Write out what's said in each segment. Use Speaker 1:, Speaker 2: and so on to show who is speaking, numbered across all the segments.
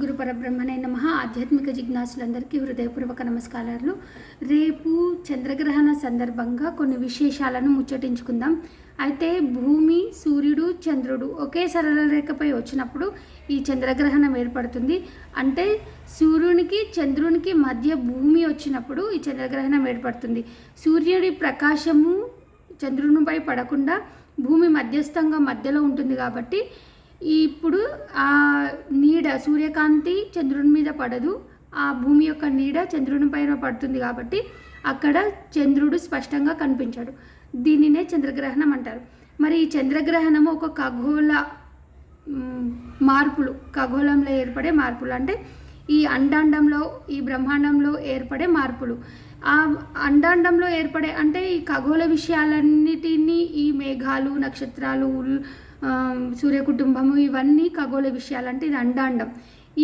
Speaker 1: గురు పరబ్రహ్మనే నమ. ఆధ్యాత్మిక జిజ్ఞాసులందరికీ హృదయపూర్వక నమస్కారాలు. రేపు చంద్రగ్రహణ సందర్భంగా కొన్ని విశేషాలను ముచ్చటించుకుందాం. అయితే భూమి సూర్యుడు చంద్రుడు ఒకే సరళ రేఖపై వచ్చినప్పుడు ఈ చంద్రగ్రహణం ఏర్పడుతుంది. అంటే సూర్యునికి చంద్రునికి మధ్య భూమి వచ్చినప్పుడు ఈ చంద్రగ్రహణం ఏర్పడుతుంది. సూర్యుడి ప్రకాశము చంద్రునిపై పడకుండా భూమి మధ్యస్థంగా మధ్యలో ఉంటుంది కాబట్టి ఇప్పుడు ఆ నీడ సూర్యకాంతి చంద్రుని మీద పడదు. ఆ భూమి యొక్క నీడ చంద్రుని పైన పడుతుంది కాబట్టి అక్కడ చంద్రుడు స్పష్టంగా కనిపించాడు. దీనినే చంద్రగ్రహణం అంటారు. మరి ఈ చంద్రగ్రహణం ఒక ఖగోళ మార్పులు ఖగోళంలో ఏర్పడే మార్పులు. అంటే ఈ అండాండంలో ఈ బ్రహ్మాండంలో ఏర్పడే మార్పులు. ఆ అండాండంలో ఏర్పడే అంటే ఈ ఖగోళ విషయాలన్నిటినీ ఈ మేఘాలు నక్షత్రాలు సూర్య కుటుంబము ఇవన్నీ ఖగోళ విషయాలు అంటే ఇది అండాండం.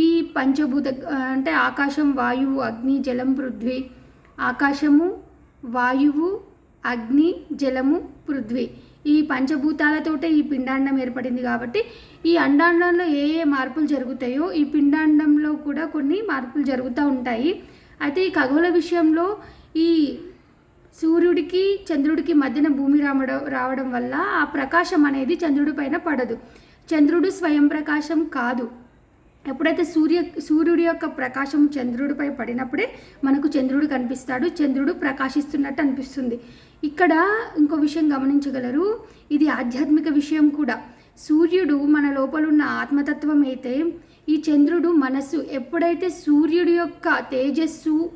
Speaker 1: ఈ పంచభూత అంటే ఆకాశం వాయువు అగ్ని జలం పృథ్వీ. ఆకాశము వాయువు అగ్ని జలము పృథ్వీ. ఈ పంచభూతాలతోటే ఈ పిండాండం ఏర్పడింది కాబట్టి ఈ అండాండంలో ఏ ఏ మార్పులు జరుగుతాయో ఈ పిండాండంలో కూడా కొన్ని మార్పులు జరుగుతూ ఉంటాయి. అయితే ఈ ఖగోళ విషయంలో ఈ సూర్యుడికి చంద్రుడికి మధ్యన భూమి రావడం రావడం వల్ల ఆ ప్రకాశం అనేది చంద్రుడి పైన పడదు. చంద్రుడు స్వయం ప్రకాశం కాదు. ఎప్పుడైతే సూర్య సూర్యుడి యొక్క ప్రకాశం చంద్రుడిపై పడినప్పుడే మనకు చంద్రుడు కనిపిస్తాడు. చంద్రుడు ప్రకాశిస్తున్నట్టు అనిపిస్తుంది. ఇక్కడ ఇంకో విషయం గమనించగలరు. ఇది ఆధ్యాత్మిక విషయం కూడా. సూర్యుడు మన లోపల ఉన్న ఆత్మతత్వం అయితే ఈ చంద్రుడు మనస్సు ఎప్పుడైతే సూర్యుడి యొక్క తేజస్సు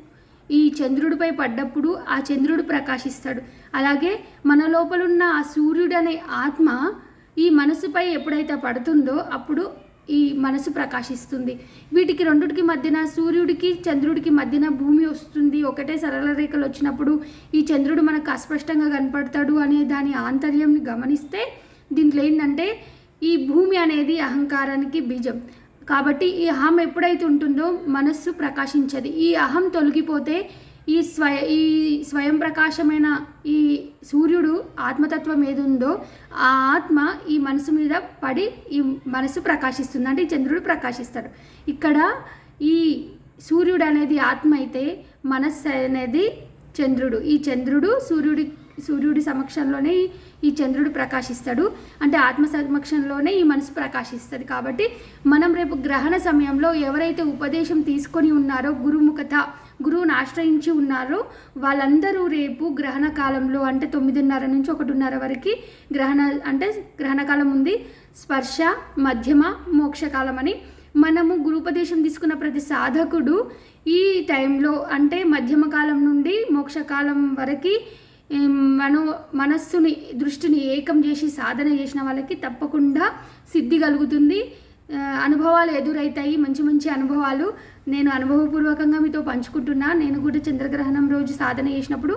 Speaker 1: ఈ చంద్రుడిపై పడ్డప్పుడు ఆ చంద్రుడు ప్రకాశిస్తాడు. అలాగే మన లోపలున్న ఆ సూర్యుడు అనే ఆత్మ ఈ మనసుపై ఎప్పుడైతే పడుతుందో అప్పుడు ఈ మనసు ప్రకాశిస్తుంది. వీటికి రెండుటికి మధ్యన సూర్యుడికి చంద్రుడికి మధ్యన భూమి వస్తుంది. ఒకటే సరళ రేఖలు వచ్చినప్పుడు ఈ చంద్రుడు మనకు అస్పష్టంగా కనపడతాడు అనే దాని ఆంతర్యంని గమనిస్తే దీంట్లో ఏంటంటే ఈ భూమి అనేది అహంకారానికి బీజం. కాబట్టి ఈ అహం ఎప్పుడైతే ఉంటుందో మనస్సు ప్రకాశించదు. ఈ అహం తొలగిపోతే ఈ స్వయ ఈ స్వయం ప్రకాశమైన ఈ సూర్యుడు ఆత్మతత్వం ఏది ఉందో ఆ ఆత్మ ఈ మనసు మీద పడి ఈ మనసు ప్రకాశిస్తుంది. అంటే ఈ చంద్రుడు ప్రకాశిస్తాడు. ఇక్కడ ఈ సూర్యుడు అనేది ఆత్మ అయితే మనస్సు అనేది చంద్రుడు. ఈ చంద్రుడు సూర్యుడి సూర్యుడి సమక్షంలోనే ఈ- చంద్రుడు ప్రకాశిస్తాడు. అంటే ఆత్మ సమక్షంలోనే ఈ మనసు ప్రకాశిస్తుంది. కాబట్టి మనం రేపు గ్రహణ సమయంలో ఎవరైతే ఉపదేశం తీసుకొని ఉన్నారో గురుముఖత గురువుని ఆశ్రయించి ఉన్నారో వాళ్ళందరూ రేపు గ్రహణ కాలంలో అంటే తొమ్మిదిన్నర నుంచి ఒకటిన్నర వరకు గ్రహణ అంటే గ్రహణ కాలం ఉంది. స్పర్శ మధ్యమ మోక్షకాలం అని మనము గురుపదేశం తీసుకున్న ప్రతి సాధకుడు ఈ టైంలో అంటే మధ్యమ కాలం నుండి మోక్షకాలం వరకు మనో మనస్సుని దృష్టిని ఏకం చేసి సాధన చేసిన వాళ్ళకి తప్పకుండా సిద్ధి కలుగుతుంది. అనుభవాలు ఎదురవుతాయి మంచి మంచి అనుభవాలు నేను అనుభవపూర్వకంగా మీతో పంచుకుంటున్నా. నేను కూడా చంద్రగ్రహణం రోజు సాధన చేసినప్పుడు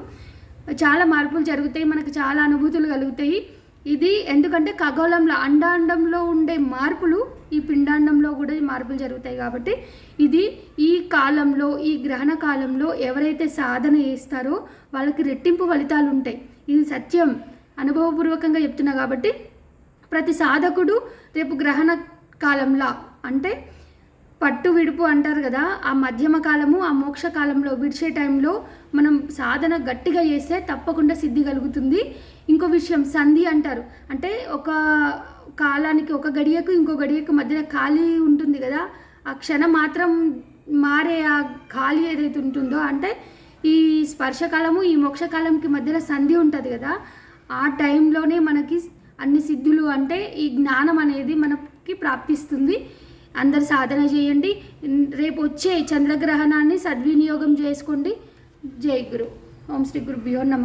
Speaker 1: చాలా మార్పులు జరుగుతాయి. మనకు చాలా అనుభూతులు కలుగుతాయి. ఇది ఎందుకంటే ఖగోళంలో అండాండంలో ఉండే మార్పులు ఈ పిండాండంలో కూడా మార్పులు జరుగుతాయి కాబట్టి ఇది ఈ కాలంలో ఈ గ్రహణ కాలంలో ఎవరైతే సాధన చేస్తారో వాళ్ళకి రెట్టింపు ఫలితాలు ఉంటాయి. ఇది సత్యం. అనుభవపూర్వకంగా చెప్తున్నా కాబట్టి ప్రతి సాధకుడు రేపు గ్రహణ కాలంలో అంటే పట్టు విడుపు అంటారు కదా ఆ మధ్యమ కాలము ఆ మోక్ష కాలంలో విడిచే టైంలో మనం సాధన గట్టిగా చేస్తే తప్పకుండా సిద్ధి కలుగుతుంది. ఇంకో విషయం సంధి అంటారు. అంటే ఒక కాలానికి ఒక గడియకు ఇంకో గడియకు మధ్యన ఖాళీ ఉంటుంది కదా ఆ క్షణం మాత్రం మారే ఆ ఖాళీ ఏదైతే ఉంటుందో అంటే ఈ స్పర్శకాలము ఈ మోక్షకాలంకి మధ్యలో సంధి ఉంటుంది కదా ఆ టైంలోనే మనకి అన్ని సిద్ధులు అంటే ఈ జ్ఞానం అనేది మనకి ప్రాప్తిస్తుంది. అందరు సాధన చేయండి. రేపు వచ్చే చంద్రగ్రహణాన్ని సద్వినియోగం చేసుకోండి. జై గురు. ఓం శ్రీ గురుభ్యో నమ.